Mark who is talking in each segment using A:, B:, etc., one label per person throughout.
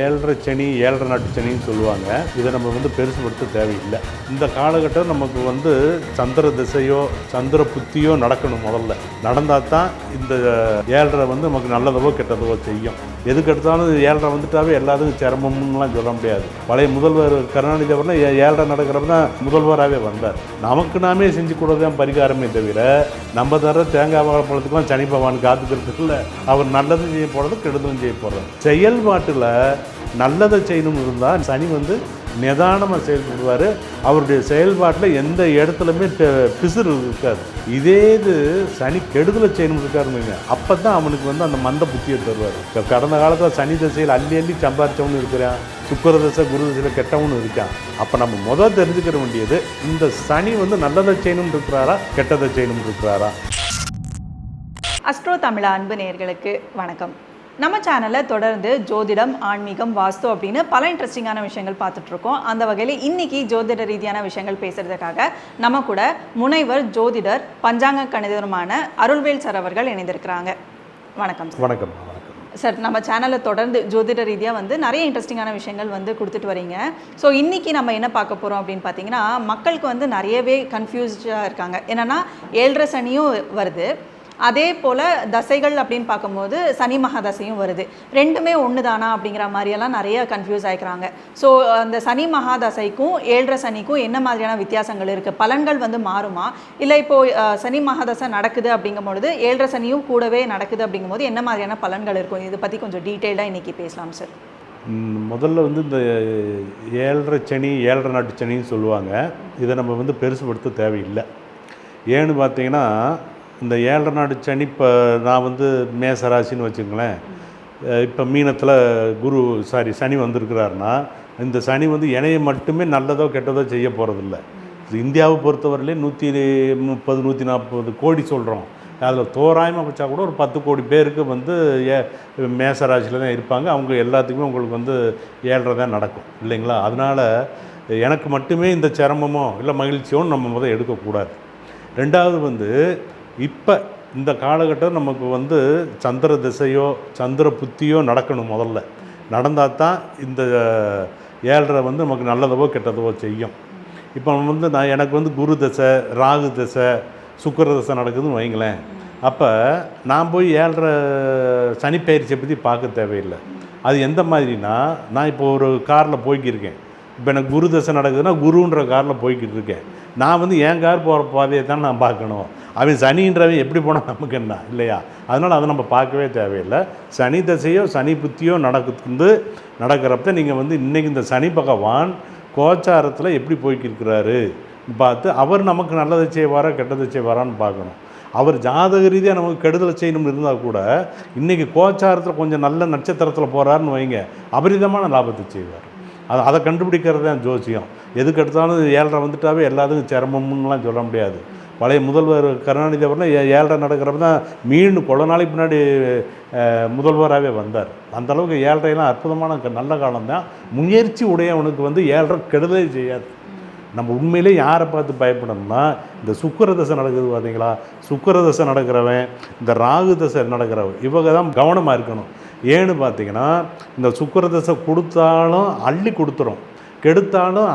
A: ஏழரை சனி ஏழரை நாட்டு சனின்னு சொல்லுவாங்க. இதை நம்ம வந்து பெருசுபடுத்த தேவையில்லை. இந்த காலகட்டம் நமக்கு வந்து சந்திர திசையோ சந்திர புத்தியோ நடக்கணும் முதல்ல. நடந்தால் தான் இந்த ஏழரை வந்து நமக்கு நல்லதவோ கெட்டதவோ செய்யும். எதுக்கு எடுத்தாலும் ஏழரை வந்துட்டாவே எல்லாத்துக்கும் சிரமம்லாம் சொல்ல முடியாது. பழைய முதல்வர் கருணாநிதி அவர்லாம் ஏழரை நடக்கிறப்ப தான் முதல்வராகவே வந்தார். நமக்கு நாமே செஞ்சு கொடுறது தான் பரிகாரமே தவிர நம்ம தர தேங்காய் வாழைப்பழத்துக்குலாம் சனி பகவான் காத்துக்கிறதுக்குள்ள அவர் நல்லதும் செய்ய போகிறது கெடுதலும் செய்ய போகிறது செயல்பாட்டில் நல்லதை செய்யணும் இருந்தால் சனி வந்து நிதானமாக செயல்படுவார் அவருடைய செயல்பாட்டில் எந்த இடத்துலையுமே பிசுறு இருக்காது. இதே இது சனி கெடுதலை செய்யணும் இருக்காருங்க அப்போ தான் அவனுக்கு வந்து அந்த மந்த புத்தியை தருவார். இப்போ கடந்த காலத்தில் சனி திசையில் அள்ளி அள்ளி சம்பாரித்தவனு இருக்கிறான். சுக்கர தசை குரு தசையில் கெட்டவனு இருக்கான். அப்போ நம்ம முதல் தெரிஞ்சுக்கிற வேண்டியது இந்த சனி வந்து நல்லதை செய்யணும்னு இருக்கிறாரா கெட்டதை செய்யணும்னு இருக்கிறாரா?
B: அஸ்ட்ரோ தமிழா அன்பு நேர்களுக்கு வணக்கம். நம்ம சேனலில் தொடர்ந்து ஜோதிடம் ஆன்மீகம் வாஸ்து அப்படின்னு பல இன்ட்ரெஸ்டிங்கான விஷயங்கள் பார்த்துட்டு இருக்கோம் அந்த வகையில் இன்னைக்கு ஜோதிட ரீதியான விஷயங்கள் பேசுறதுக்காக நம்ம கூட முனைவர் ஜோதிடர் பஞ்சாங்க கணிதருமான அருள்வேல் சார் அவர்கள் இணைந்திருக்கிறாங்க. வணக்கம் சார்
A: வணக்கம்
B: சார் நம்ம சேனலில் தொடர்ந்து ஜோதிட ரீதியாக வந்து நிறைய இன்ட்ரெஸ்டிங்கான விஷயங்கள் வந்து கொடுத்துட்டு வரீங்க. ஸோ இன்னைக்கு நம்ம என்ன பார்க்க போகிறோம் அப்படின்னு பார்த்தீங்கன்னா மக்களுக்கு வந்து நிறையவே கன்ஃபியூஸ்டாக இருக்காங்க. என்னென்னா ஏழரை சனியும் வருது. அதே போல் தசைகள் அப்படின்னு பார்க்கும்போது சனி மகாதசையும் வருது. ரெண்டுமே ஒன்று தானா அப்படிங்கிற மாதிரியெல்லாம் நிறைய கன்ஃபியூஸ் ஆகிக்கிறாங்க ஸோ அந்த சனி மகாதசைக்கும் ஏழரை சனிக்கும் என்ன மாதிரியான வித்தியாசங்கள் இருக்குது பலன்கள் வந்து மாறுமா? இல்லை இப்போது சனி மகாதசை நடக்குது அப்படிங்கும்பொழுது ஏழரை சனியும் கூடவே நடக்குது அப்படிங்கும்போது என்ன மாதிரியான பலன்கள் இருக்கும்? இதை பற்றி கொஞ்சம் டீட்டெயில்டாக இன்றைக்கி பேசலாம் சார்
A: முதல்ல வந்து இந்த ஏழரை சனி ஏழரை நாட்டு சனின்னு சொல்லுவாங்க. இதை நம்ம வந்து பெருசுபடுத்த தேவையில்லை. ஏன்னு பார்த்தீங்கன்னா இந்த ஏழரை நாடு சனி இப்போ நான் வந்து மேசராசின்னு வச்சுங்களேன் இப்போ மீனத்தில் குரு சாரி சனி வந்திருக்கிறாருன்னா இந்த சனி வந்து இணையை மட்டுமே நல்லதோ கெட்டதோ செய்ய போகிறதில்ல இந்தியாவை பொறுத்தவரையிலே நூற்றி முப்பது நூற்றி நாற்பது கோடி சொல்கிறோம் அதில் தோராயமாக வச்சா கூட ஒரு பத்து கோடி பேருக்கு வந்து ஏ மேசராசியில் தான் இருப்பாங்க. அவங்க எல்லாத்துக்குமே உங்களுக்கு வந்து ஏழரை தான் நடக்கும். இல்லைங்களா? அதனால் எனக்கு மட்டுமே இந்த சிரமமோ இல்லை மகிழ்ச்சியோ நம்ம முதல் எடுக்கக்கூடாது. ரெண்டாவது வந்து இப்போ இந்த காலகட்டம் நமக்கு வந்து சந்திர திசையோ சந்திர புத்தியோ நடக்கணும் முதல்ல. நடந்தால் தான் இந்த ஏழரை வந்து நமக்கு நல்லதவோ கெட்டதவோ செய்யும். இப்போ வந்து நான் எனக்கு வந்து குரு தசை ராகு தசை சுக்கிர தசை நடக்குதுன்னு வைங்களேன். அப்போ நான் போய் ஏழரை சனிப்பயிற்சியை பற்றி பார்க்க தேவையில்லை. அது எந்த மாதிரினா நான் இப்போ ஒரு காரில் போய்க்கிருக்கேன். இப்போ எனக்கு குரு தசை நடக்குதுன்னா குருன்ற காரில் போய்கிட்டு இருக்கேன். நான் வந்து என் கார் போகிற பாதையை தான் நான் பார்க்கணும்? அவன் சனின்றவன் எப்படி போனால் நமக்கு என்ன? இல்லையா? அதனால் அதை நம்ம பார்க்கவே தேவையில்லை. சனி தசையோ சனி புத்தியோ நடக்குது நடக்கிறப்ப நீங்கள் வந்து இன்றைக்கி இந்த சனி பகவான் கோச்சாரத்தில் எப்படி போய்க்கிருக்கிறாரு? பார்த்து அவர் நமக்கு நல்லதை செய்வாரா கெட்டதை செய்வாரான்னு பார்க்கணும். அவர் ஜாதக ரீதியாக நமக்கு கெடுதலை செய்யணும்னு இருந்தால் கூட இன்றைக்கி கோச்சாரத்தில் கொஞ்சம் நல்ல நட்சத்திரத்தில் போகிறாருன்னு வைங்க. அபரிதமான லாபத்தை செய்வார். அது அதை கண்டுபிடிக்கிறது தான் ஜோசியம். எதுக்கு எடுத்தாலும் ஏழரை வந்துட்டாவே எல்லாத்துக்கும் சிரமம்னுலாம் சொல்ல முடியாது. பழைய முதல்வர் கருணாநிதி அவர்லாம் ஏழரை நடக்கிறப்ப தான் மீன் கொல நாளைக்கு பின்னாடி முதல்வராகவே வந்தார். அந்த அளவுக்கு ஏழரைலாம் அற்புதமான நல்ல நல்ல காலம்தான். முயற்சி உடையவனுக்கு வந்து ஏழரை கெடுதலே செய்யாது. நம்ம உண்மையிலே யாரை பார்த்து பயப்படணும்னா இந்த சுக்கர தசை நடக்குது பார்த்தீங்களா சுக்கிர தசை நடக்கிறவன் இந்த ராகு தசை நடக்கிறவன் இவங்க தான் கவனமாக இருக்கணும். ஏன்னு பார்த்தீங்கன்னா இந்த சுக்கிர தசை கொடுத்தாலும் அள்ளி கொடுத்துரும். கெடுத்தாலும்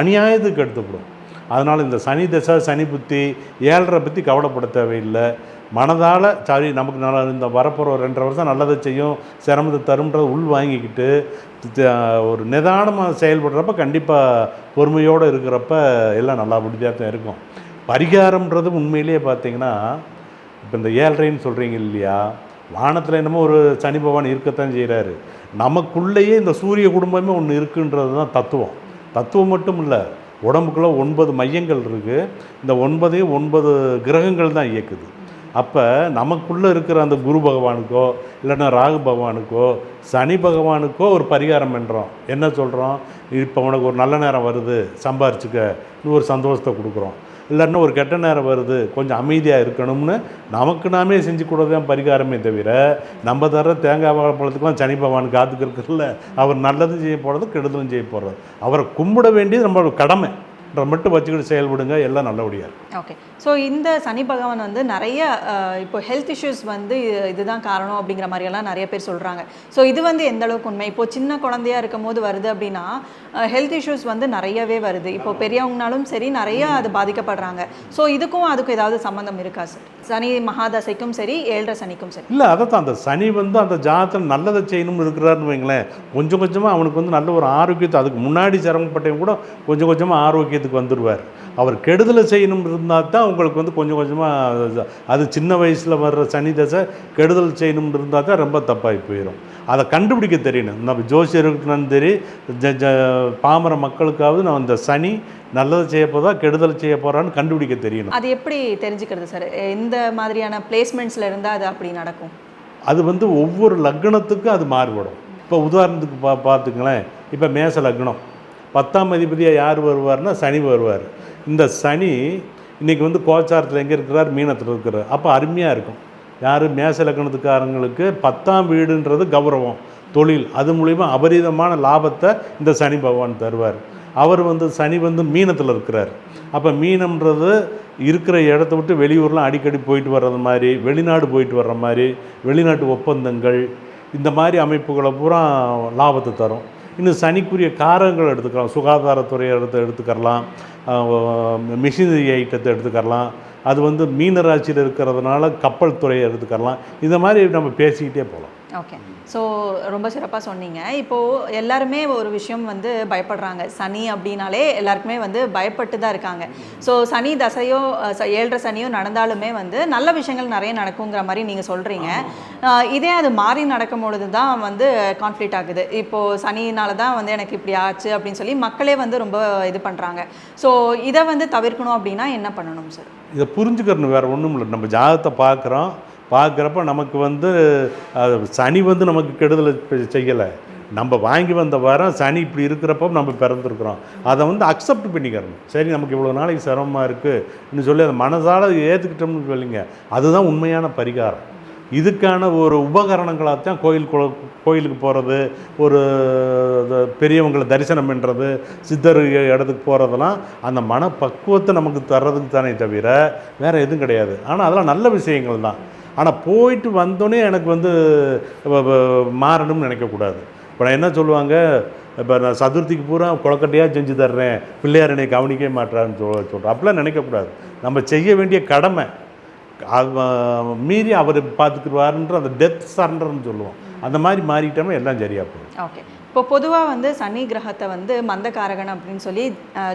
A: அநியாயத்துக்கு கெடுத்துவிடும். அதனால் இந்த சனி தசை சனி புத்தி ஏழரை பற்றி கவலைப்பட தேவையில்லை. மனதால் சரி நமக்கு நல்லா இந்த வரப்போகிற ஒரு ரெண்டரை வருஷம் நல்லதை செய்யும் சிரமத்தை தரும்ன்றதை உள் வாங்கிக்கிட்டு ஒரு நிதானமாக செயல்படுறப்ப கண்டிப்பாக பொறுமையோடு இருக்கிறப்ப எல்லாம் நல்லா முடிஞ்சாக தான் இருக்கும். பரிகாரம்ன்றது உண்மையிலேயே பார்த்தீங்கன்னா இப்போ இந்த ஏழ்றைன்னு சொல்கிறீங்க இல்லையா? வானத்தில் என்னமோ ஒரு சனி பகவான் இருக்கத்தான் செய்கிறாரு நமக்குள்ளேயே இந்த சூரிய குடும்பமே ஒன்று இருக்குன்றது தான் தத்துவம். தத்துவம் மட்டும் இல்லை உடம்புக்குள்ளே ஒன்பது மையங்கள் இருக்குது இந்த ஒன்பதையும் ஒன்பது கிரகங்கள் தான் இயக்குது. அப்போ நமக்குள்ளே இருக்கிற அந்த குரு பகவானுக்கோ இல்லைன்னா ராகு பகவானுக்கோ சனி பகவானுக்கோ ஒரு பரிகாரம் பண்ணுறோம் என்ன சொல்கிறோம் இப்போ உனக்கு ஒரு நல்ல நேரம் வருது சம்பாரிச்சுக்க இன்னும் ஒரு சந்தோஷத்தை கொடுக்குறோம். இல்லைன்னா ஒரு கெட்ட நேரம் வருது கொஞ்சம் அமைதியாக இருக்கணும்னு நமக்கு நாமே செஞ்சு கொடுறது தான் பரிகாரமே தவிர நம்ம தர தேங்காய் வாழைப்பழத்துக்குலாம் சனி பகவான் காத்துக்கிறதுல அவர் நல்லதும் செய்ய போகிறது கெடுதலும் செய்ய போகிறது அவரை கும்பிட வேண்டியது நம்மளோட கடமை. மட்டும் வச்சுக்கிட்டு செயல்படுங்க எல்லாம் நல்லபடியாக இருக்கும்
B: ஓகே ஸோ இந்த சனி பகவான் வந்து நிறைய இப்போ ஹெல்த் இஷ்யூஸ் வந்து இது- இதுதான் காரணம் அப்படிங்கிற மாதிரியெல்லாம் நிறைய பேர் சொல்கிறாங்க ஸோ இது வந்து எந்த அளவுக்கு உண்மை? இப்போ சின்ன குழந்தையா இருக்கும் போது வருது அப்படின்னா ஹெல்த் இஷ்யூஸ் வந்து நிறையவே வருது. இப்போ பெரியவங்கனாலும் சரி நிறைய அது பாதிக்கப்படுறாங்க. ஸோ இதுக்கும் அதுக்கும் ஏதாவது சம்மந்தம் இருக்கா சார் சனி மகாதசைக்கும் சரி ஏழரை சனிக்கும் சரி.
A: இல்லை அதை தான் அந்த சனி வந்து அந்த ஜாதத்தில் நல்லதை செய்யணும்னு இருக்கிறாருன்னு வைங்களேன். கொஞ்சம் கொஞ்சமாக அவனுக்கு வந்து நல்ல ஒரு ஆரோக்கியத்தை அதுக்கு முன்னாடி சிரமப்பட்டவங்க கூட கொஞ்சம் கொஞ்சமாக ஆரோக்கியத்துக்கு வந்துடுவார். அவர் கெடுதலை செய்யணும் இருந்தால் தான் உங்களுக்கு வந்து கொஞ்சம் கொஞ்சமாக அது சின்ன வயசில் வர்ற சனி தசை கெடுதல் செய்யணும்னு இருந்தால் தான் ரொம்ப தப்பாகி போயிடும். அதை கண்டுபிடிக்க தெரியணும். நம்ம ஜோசியர்களுக்கு சரி பாமர மக்களுக்காவது நான் இந்த சனி நல்லதை செய்ய போதா கெடுதல் செய்ய போகிறான்னு கண்டுபிடிக்க தெரியணும்.
B: அது எப்படி தெரிஞ்சுக்கிறது சார்? எந்த மாதிரியான பிளேஸ்மெண்ட்ஸில் இருந்தால் அது அப்படி நடக்கும்?
A: அது வந்து ஒவ்வொரு லக்னத்துக்கும் அது மாறுபடும். இப்போ உதாரணத்துக்கு பா பார்த்துங்களேன். இப்போ மேச லக்னம். பத்தாம் அதிபதியாக யார் வருவார்னா சனி வருவார். இந்த சனி இன்றைக்கி வந்து கோச்சாரத்தில் எங்கே இருக்கிறார்? மீனத்தில் இருக்கிறார். அப்போ அருமையாக இருக்கும். யார்? மேச லக்கணத்துக்காரங்களுக்கு பத்தாம் வீடுன்றது கௌரவம் தொழில். அது மூலிமா அபரிதமான லாபத்தை இந்த சனி பகவான் தருவார். அவர் வந்து சனி வந்து மீனத்தில் இருக்கிறார். அப்போ மீனம்ன்றது இருக்கிற இடத்த விட்டு வெளியூர்லாம் அடிக்கடி போயிட்டு வர்றது மாதிரி வெளிநாடு போயிட்டு வர்ற மாதிரி வெளிநாட்டு ஒப்பந்தங்கள் இந்த மாதிரி அமைப்புகளை பூரா லாபத்தை தரும். இன்னும் சனிக்குரிய காரங்கள் எடுத்துக்கலாம். சுகாதாரத்துறையை எடுத்து எடுத்துக்கரலாம். மிஷினரி ஐட்டத்தை எடுத்துக்கரலாம். அது வந்து மீனராட்சியில் இருக்கிறதுனால கப்பல் துறையை எடுத்துக்கரலாம். இந்த மாதிரி நம்ம பேசிக்கிட்டே போகலாம்.
B: ஓகே. ஸோ ரொம்ப சிறப்பாக சொன்னீங்க. இப்போது எல்லாருமே ஒரு விஷயம் வந்து பயப்படுறாங்க. சனி அப்படின்னாலே எல்லாருக்குமே வந்து பயப்பட்டு தான் இருக்காங்க. ஸோ சனி தசையோ ஏழரை சனியோ நடந்தாலுமே வந்து நல்ல விஷயங்கள் நிறைய நடக்குங்கிற மாதிரி நீங்கள் சொல்கிறீங்க இதே அது மாறி நடக்கும் பொழுது தான் வந்து கான்ஃப்ளிக்ட் ஆகுது. இப்போது சனினால தான் வந்து எனக்கு இப்படி ஆச்சு அப்படின்னு சொல்லி மக்களே வந்து ரொம்ப இது பண்ணுறாங்க ஸோ இதை வந்து தவிர்க்கணும் அப்படின்னா என்ன பண்ணணும் சார்
A: இதை புரிஞ்சுக்கிறணும் வேறு ஒன்றும் இல்லை நம்ம ஜாதகத்தை பார்க்குறோம். பார்க்குறப்ப நமக்கு வந்து சனி வந்து நமக்கு கெடுதலை செய்யலை. நம்ம வாங்கி வந்த வாரம் சனி இப்படி இருக்கிறப்போ நம்ம பிறந்திருக்கிறோம். அதை வந்து அக்செப்ட் பண்ணிக்கிறோம். சரி நமக்கு இவ்வளோ நாளைக்கு சிரமமாக இருக்குன்னு சொல்லி அதை மனசால் ஏற்றுக்கிட்டோம்னு சொல்லிங்க. அதுதான் உண்மையான பரிகாரம். இதுக்கான ஒரு உபகரணங்களாக தான் கோயில் கோயிலுக்கு போகிறது ஒரு இது பெரியவங்களை தரிசனம் பண்ணுறது சித்தர் இடத்துக்கு போகிறதெல்லாம் அந்த மனப்பக்குவத்தை நமக்கு தர்றதுக்கு தானே தவிர வேறு எதுவும் கிடையாது. ஆனால் அதெல்லாம் நல்ல விஷயங்கள் தான். ஆனால் போயிட்டு வந்தோடனே எனக்கு வந்து மாறணும்னு நினைக்கக்கூடாது. இப்போ நான் என்ன சொல்லுவாங்க இப்போ நான் சதுர்த்திக்கு பூரா குளக்கட்டையாக செஞ்சு தர்றேன் பிள்ளையார் என்னை கவனிக்கவே மாட்டான்னு சொல்ல சொல்கிறேன் அப்படிலாம் நினைக்கக்கூடாது. நம்ம செய்ய வேண்டிய கடமை மீறி அவர் பார்த்துக்குருவாருன்ற அந்த டெத் சரண்டர்னு சொல்லுவோம். அந்த மாதிரி மாறிட்டோம்னா எல்லாம் சரியாக போகும்
B: ஓகே இப்போ பொதுவாக வந்து சனி கிரகத்தை வந்து மந்தகாரகன் அப்படின்னு சொல்லி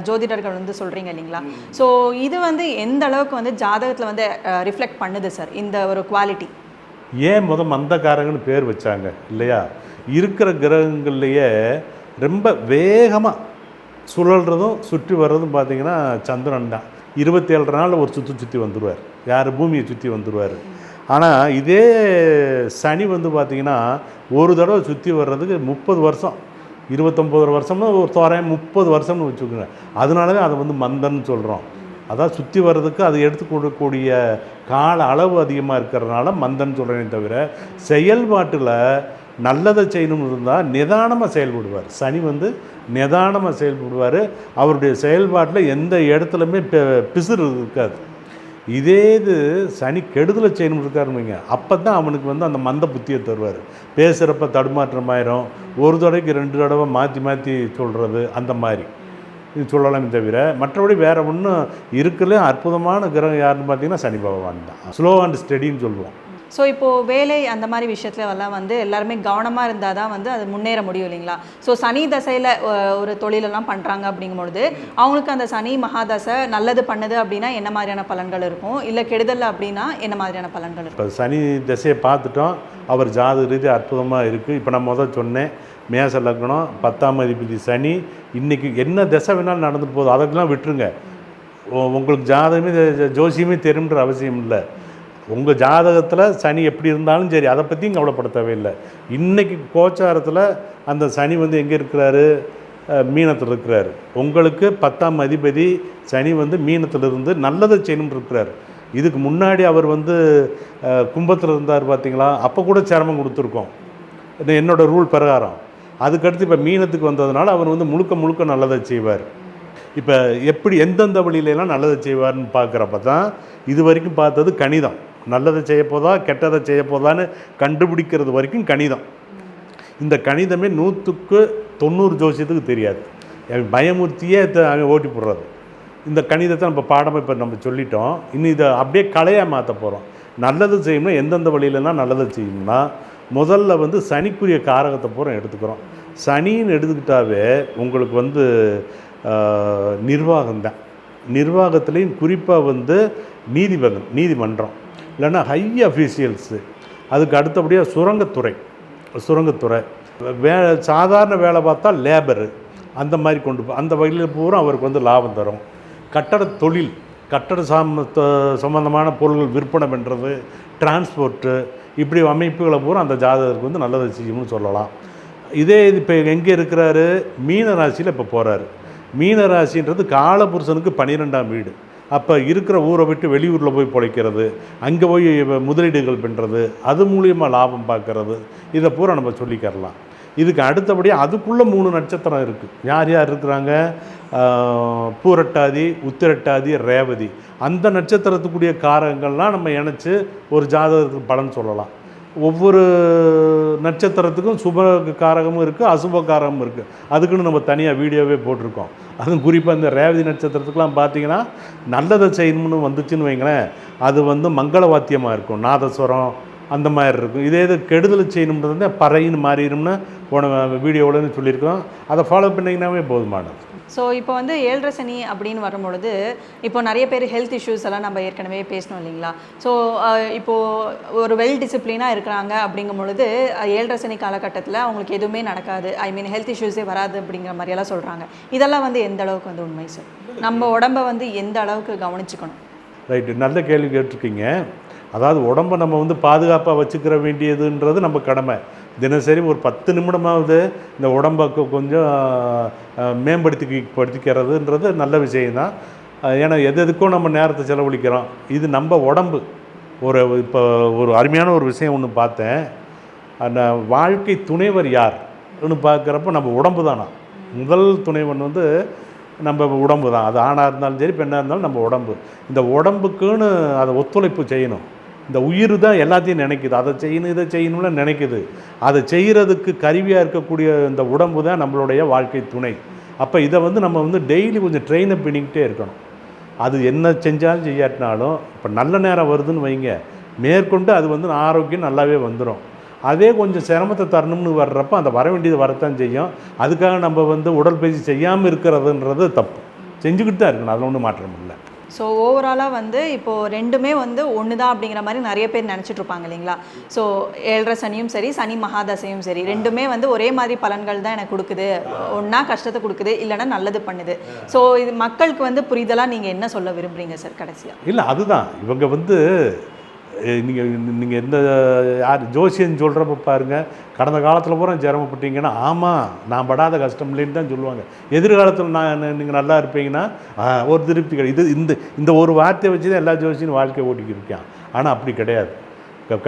B: ஜோதிடர்கள் வந்து சொல்கிறீங்க இல்லைங்களா? ஸோ இது வந்து எந்த அளவுக்கு வந்து ஜாதகத்தில் வந்து ரிஃப்ளெக்ட் பண்ணுது சார் இந்த ஒரு குவாலிட்டி
A: ஏன் முத மந்தக்காரங்கன்னு பேர் வச்சாங்க இல்லையா? இருக்கிற கிரகங்கள்லேயே ரொம்ப வேகமாக சுழல்றதும் சுற்றி வர்றதும் பார்த்தீங்கன்னா சந்திரன் தான். இருபத்தேழு நாள் ஒரு சுற்றி சுற்றி வந்துடுவார் யார்? பூமியை சுற்றி வந்துடுவார் ஆனால் இதே சனி வந்து பார்த்திங்கன்னா ஒரு தடவை சுற்றி வர்றதுக்கு முப்பது வருஷம். இருபத்தொம்போது வருஷம்னு ஒரு தோராயம் முப்பது வருஷம்னு வச்சுக்கோங்க. அதனால தான் அதை வந்து மந்தன்னு சொல்கிறோம் அதான் சுற்றி வர்றதுக்கு அது எடுத்து கொடுக்கக்கூடிய கால அளவு அதிகமாக இருக்கிறதுனால மந்தன்னு சொல்கிறேனே தவிர செயல்பாட்டில் நல்லதை செய்யணும்னு இருந்தால் நிதானமாக செயல்படுவார். சனி வந்து நிதானமாக செயல்படுவார். அவருடைய செயல்பாட்டில் எந்த இடத்துலையுமே பெ- பிசுறு இருக்காது. இதே இது சனி கெடுதலை செய்யணும் இருக்காருன்னு வைங்க. அப்போ தான் அவனுக்கு வந்து அந்த மந்த புத்தியை தருவார். பேசுகிறப்ப தடுமாற்றம் ஆயிரும் ஒரு தடவைக்கு ரெண்டு தடவை மாற்றி மாற்றி சொல்கிறது அந்த மாதிரி. இது சொல்லலாமே தவிர மற்றபடி வேறு ஒன்றும் இருக்கல. அற்புதமான கிரகம் யாருன்னு பார்த்தீங்கன்னா சனி பகவான் தான். ஸ்லோ அண்ட் ஸ்டெடின்னு சொல்லுவோம்.
B: ஸோ இப்போது வேலை அந்த மாதிரி விஷயத்துல எல்லாம் வந்து எல்லாருமே கவனமாக இருந்தால் தான் வந்து அது முன்னேற முடியும் இல்லைங்களா? ஸோ சனி தசையில் ஒரு தொழிலெல்லாம் பண்ணுறாங்க அப்படிங்கும்பொழுது அவங்களுக்கு அந்த சனி மகாதசை நல்லது பண்ணுது அப்படின்னா என்ன மாதிரியான பலன்கள் இருக்கும்? இல்லை கெடுதல் அப்படின்னா என்ன மாதிரியான பலன்கள் இருக்கும்?
A: இப்போ சனி தசையை பார்த்துட்டோம். அவர் ஜாதக ரீதி அற்புதமாக இருக்குது இப்போ நான் முதல் சொன்னேன். மேச லக்னம் பத்தாம் அதிபதி சனி. இன்றைக்கி என்ன திசை வேணாலும் நடந்துட்டு போகுது. அதெல்லாம் விட்டுருங்க. உங்களுக்கு ஜாதகமே ஜோசியமே தெரியுன்ற அவசியம் இல்லை. உங்கள் ஜாதகத்தில் சனி எப்படி இருந்தாலும் சரி அதை பற்றியும் கவலைப்பட தேவையில்லை இன்றைக்கி கோச்சாரத்தில் அந்த சனி வந்து எங்கே இருக்கிறாரு? மீனத்தில் இருக்கிறாரு. உங்களுக்கு பத்தாம் அதிபதி சனி வந்து மீனத்தில் இருந்து நல்லதை செய்யணும்னு இருக்கிறார். இதுக்கு முன்னாடி அவர் வந்து கும்பத்தில் இருந்தார் பார்த்தீங்களா அப்போ கூட சிரமம் கொடுத்துருக்கோம். என்னோடய என்னோட ரூல் பிரகாரம். அதுக்கடுத்து இப்போ மீனத்துக்கு வந்ததுனால அவர் வந்து முழுக்க முழுக்க நல்லதை செய்வார். இப்போ எப்படி எந்தெந்த வழியிலலாம் நல்லதை செய்வார்னு பார்க்குறப்ப தான் இது வரைக்கும் பார்த்தது கணிதம். நல்லதை செய்யப்போதா கெட்டதை செய்யப்போதான்னு கண்டுபிடிக்கிறது வரைக்கும் கணிதம். இந்த கணிதமே நூற்றுக்கு தொண்ணூறு ஜோசியத்துக்கு தெரியாது. அவன் பயமுறுத்தியே அவன் ஓட்டி போடுறது. இந்த கணிதத்தை நம்ம பாடமாக இப்போ நம்ம சொல்லிட்டோம். இன்னும் இதை அப்படியே கலையாக மாற்ற போகிறோம் நல்லது செய்யணும்னா எந்தெந்த வழியிலனா நல்லது செய்யணும்னா முதல்ல வந்து சனிக்குரிய காரகத்தை பூரா எடுத்துக்கிறோம். சனின்னு எடுத்துக்கிட்டாவே உங்களுக்கு வந்து நிர்வாகம் தான் நிர்வாகத்துலேயும் குறிப்பாக வந்து நீதிபதி நீதிமன்றம். இல்லைன்னா ஹை அஃபீஷியல்ஸு அதுக்கு அடுத்தபடியாக சுரங்கத்துறை. சுரங்கத்துறை. வே சாதாரண வேலை பார்த்தா லேபரு அந்த மாதிரி கொண்டு போ அந்த வகையில் பூரா அவருக்கு வந்து லாபம் தரும். கட்டட தொழில். கட்டட சாம சம்மந்தமான சம்பந்தமான பொருள்கள் விற்பனை பண்ணுறது டிரான்ஸ்போர்ட்டு இப்படி அமைப்புகளை பூரா அந்த ஜாதகருக்கு வந்து நல்லதை செய்யும்னு சொல்லலாம். இதே இது இப்போ எங்கே இருக்கிறாரு? மீன ராசியில் இப்போ போகிறாரு மீன ராசின்றது காலபுருஷனுக்கு பன்னிரெண்டாம் வீடு. அப்போ இருக்கிற ஊரை விட்டு வெளியூரில் போய் பிழைக்கிறது அங்கே போய் முதலீடுகள் பண்ணுறது அது மூலியமாக லாபம் பார்க்கறது இதை பூரா நம்ம சொல்லிக்கரலாம் இதுக்கு அடுத்தபடியாக அதுக்குள்ளே மூணு நட்சத்திரம் இருக்குது யார் யார் இருக்கிறாங்க? பூரட்டாதி உத்திரட்டாதி ரேவதி. அந்த நட்சத்திரத்துக்குரிய காரகங்கள்லாம் நம்ம இணைச்சு ஒரு ஜாதகத்துக்கு பலன் சொல்லலாம். ஒவ்வொரு நட்சத்திரத்துக்கும் சுப காரகமும் இருக்குது அசுப காரகமும் இருக்குது அதுக்குன்னு நம்ம தனியாக வீடியோவே போட்டிருக்கோம். அதுவும் குறிப்பாக இந்த ரேவதி நட்சத்திரத்துக்கெலாம் பார்த்தீங்கன்னா நல்லதை செய்யணும்னு வந்துச்சுன்னு வைங்களேன். அது வந்து மங்கள வாத்தியமாக இருக்கும். நாதஸ்வரம் அந்த மாதிரி இருக்கும். இதே இது கெடுதல் செய்யணுன்றது பறையின்னு மாறிடும்னு போன வீடியோவில் சொல்லியிருக்கோம். அதை ஃபாலோ பண்ணிங்கன்னாவே போதுமானது.
B: ஸோ இப்போ வந்து ஏழரை சனி அப்படின்னு வரும்பொழுது இப்போ நிறைய பேர் ஹெல்த் இஷ்யூஸ் எல்லாம் நம்ம ஏற்கனவே பேசணும் இல்லைங்களா? ஸோ இப்போது ஒரு வெல் டிசிப்ளினாக இருக்கிறாங்க அப்படிங்கும் பொழுது ஏழரை சனி காலகட்டத்தில் அவங்களுக்கு எதுவுமே நடக்காது. ஐ மீன் ஹெல்த் இஷ்யூஸே வராது அப்படிங்கிற மாதிரியெல்லாம் சொல்கிறாங்க இதெல்லாம் வந்து எந்த அளவுக்கு வந்து உண்மை சார் நம்ம உடம்ப வந்து எந்த அளவுக்கு கவனிச்சுக்கணும்?
A: ரைட்டு நல்ல கேள்வி கேட்டிருக்கீங்க. அதாவது உடம்பை நம்ம வந்து பாதுகாப்பாக வச்சுக்கிற வேண்டியதுன்றது நம்ம கடமை. தினசரி ஒரு பத்து நிமிடமாவது இந்த உடம்பை கொஞ்சம் மேம்படுத்தி படுத்திக்கிறதுன்றது நல்ல விஷயம்தான். ஏன்னா எது எதுக்கும் நம்ம நேரத்தை செலவழிக்கிறோம். இது நம்ம உடம்பு. ஒரு இப்போ ஒரு அருமையான ஒரு விஷயம் ஒன்று பார்த்தேன். அந்த வாழ்க்கை துணைவர் யார்னு பார்க்குறப்ப நம்ம உடம்பு தானா? முதல் துணைவன் வந்து நம்ம உடம்பு தான். அது ஆணாக இருந்தாலும் சரி பெண்ணாக இருந்தாலும் நம்ம உடம்பு. இந்த உடம்புக்குன்னு அதை ஒத்துழைப்பு செய்யணும். இந்த உயிர் தான் எல்லாத்தையும் நினைக்குது. அதை செய்யணும் இதை செய்யணும்னு நினைக்குது. அதை செய்கிறதுக்கு கருவியாக இருக்கக்கூடிய இந்த உடம்பு தான் நம்மளுடைய வாழ்க்கை துணை. அப்போ இதை வந்து நம்ம வந்து டெய்லி கொஞ்சம் ட்ரெயினை பின்னிக்கிட்டே பண்ணிக்கிட்டே இருக்கணும். அது என்ன செஞ்சாலும் செய்யாட்டினாலும் இப்போ நல்ல நேரம் வருதுன்னு வைங்க. மேற்கொண்டு அது வந்து ஆரோக்கியம் நல்லாவே வந்துடும் அதே கொஞ்சம் சிரமத்தை தரணும்னு வர்றப்போ அந்த வர வேண்டியது வரத்தான் செய்யும். அதுக்காக நம்ம வந்து உடற்பயிற்சி செய்யாமல் இருக்கிறதுன்றது தப்பு. செஞ்சுக்கிட்டு தான் இருக்கணும். அதில் ஒன்றும் மாற்றம் இல்லை.
B: ஸோ ஓவராலாக வந்து இப்போது ரெண்டுமே வந்து ஒன்று தான் அப்படிங்கிற மாதிரி நிறைய பேர் நினச்சிட்டு இருப்பாங்க இல்லைங்களா? ஸோ ஏழரை சனியும் சரி சனி மகாதசையும் சரி ரெண்டுமே வந்து ஒரே மாதிரி பலன்கள் தான் எனக்கு கொடுக்குது. ஒன்றா கஷ்டத்தை கொடுக்குது இல்லைன்னா நல்லது பண்ணுது. ஸோ இது மக்களுக்கு வந்து புரிதலாக நீங்கள் என்ன சொல்ல விரும்புறீங்க சார் கடைசியாக
A: இல்லை அதுதான். இவங்க வந்து நீங்கள் நீங்கள் எந்த யார் ஜோசியன்னு சொல்கிறப்ப பாருங்கள் கடந்த காலத்தில் பூரா சிரமப்பட்டீங்கன்னா ஆமாம் நான் படாத கஷ்டம் இல்லைன்னு தான் சொல்லுவாங்க. எதிர்காலத்தில் நான் நீங்கள் நல்லா இருப்பீங்கன்னா ஒரு திருப்தி கிடையாது. இது இந்த இந்த ஒரு வார்த்தையை வச்சு தான் எல்லா ஜோசியும் வாழ்க்கையை ஓட்டிக்கிட்டு இருக்கான். ஆனால் அப்படி கிடையாது.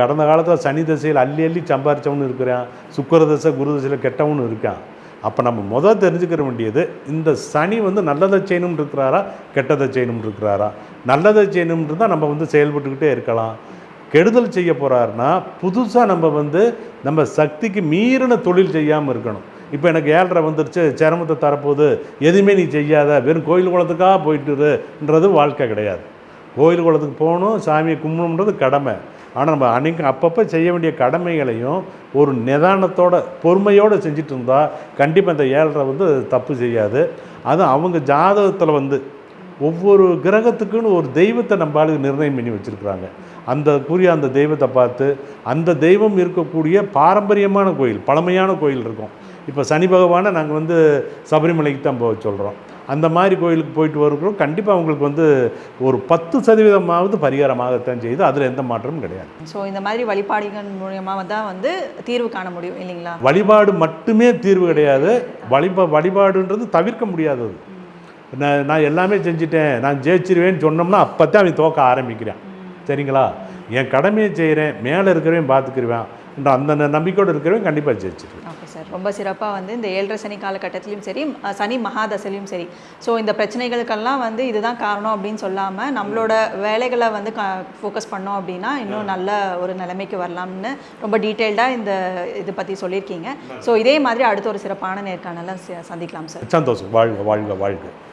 A: கடந்த காலத்தில் சனி தசையில் அள்ளி அள்ளி சம்பாரித்தவனு இருக்கிறான். சுக்கர தசை குரு தசையில் கெட்டவனு இருக்கான். அப்போ நம்ம முதல் தெரிஞ்சுக்கிற வேண்டியது இந்த சனி வந்து நல்லதை செய்யணும்னு இருக்கிறாரா கெட்டதை செய்யணும்னு இருக்கிறாரா? நல்லதை செய்யணும்னு இருந்தால் நம்ம வந்து செயல்பட்டுக்கிட்டே இருக்கலாம். கெடுதல் செய்ய போகிறாருன்னா புதுசாக நம்ம வந்து நம்ம சக்திக்கு மீறின தொழில் செய்யாமல் இருக்கணும். இப்போ எனக்கு ஏழரை வந்துருச்சு சிரமத்தை தரப்போகுது எதுவுமே நீ செய்யாத வெறும் கோயில் குளத்துக்காக போயிட்டுருன்றது வாழ்க்கை கிடையாது. கோயில் குளத்துக்கு போகணும் சாமியை கும்பிடணுன்றது கடமை. ஆனால் நம்ம அன்னைக்கு அப்பப்போ செய்ய வேண்டிய கடமைகளையும் ஒரு நிதானத்தோட பொறுமையோடு செஞ்சுட்டு இருந்தால் கண்டிப்பாக இந்த ஏழரை வந்து தப்பு செய்யாது. அது அவங்க ஜாதகத்தில் வந்து ஒவ்வொரு கிரகத்துக்குன்னு ஒரு தெய்வத்தை நம்ம ஆளுங்க நிர்ணயம் பண்ணி வச்சுருக்குறாங்க. அந்த கூறிய அந்த தெய்வத்தை பார்த்து அந்த தெய்வம் இருக்கக்கூடிய பாரம்பரியமான கோயில் பழமையான கோயில் இருக்கும். இப்போ சனி பகவானை நாங்கள் வந்து சபரிமலைக்கு தான் போக சொல்கிறோம் அந்த மாதிரி கோயிலுக்கு போயிட்டு வருகிறோம். கண்டிப்பாக அவங்களுக்கு வந்து ஒரு பத்து சதவீதமாவது பரிகாரமாகத்தான் செய்யுது அதில் எந்த மாற்றமும் கிடையாது.
B: ஸோ இந்த மாதிரி வழிபாடுகள் மூலியமாக தான் வந்து தீர்வு காண முடியும் இல்லைங்களா?
A: வழிபாடு மட்டுமே தீர்வு கிடையாது. வழிபா வழிபாடுன்றது தவிர்க்க முடியாதது. நான் நான் எல்லாமே செஞ்சுட்டேன். நான் ஜெயிச்சிருவேன்னு சொன்னோம்னா அப்போ தான் அவன் தோக்க ஆரம்பிக்கிறான். சரிங்களா? என் கடமையை செய்கிறேன் மேலே இருக்கிறவன் பார்த்துக்கிருவேன் அந்த நம்பிக்கையோடு இருக்கிறவங்க கண்டிப்பாக ஜெயிச்சிருவேன்.
B: ஓகே சார் ரொம்ப சிறப்பாக வந்து இந்த ஏழரை சனி காலகட்டத்திலையும் சரி சனி மகாதசையிலும் சரி. ஸோ இந்த பிரச்சனைகளுக்கெல்லாம் வந்து இதுதான் காரணம் அப்படின்னு சொல்லாமல் நம்மளோட வேலைகளை வந்து ஃபோக்கஸ் பண்ணோம் அப்படின்னா இன்னும் நல்ல ஒரு நிலைமைக்கு வரலாம்னு ரொம்ப டீட்டெயில்டாக இந்த இது பற்றி சொல்லியிருக்கீங்க. ஸோ இதே மாதிரி அடுத்த ஒரு சிறப்பான நேர்காணலை ச- சந்திக்கலாம் சார்.
A: சந்தோஷம். வாழ்க வாழ்க வாழ்க.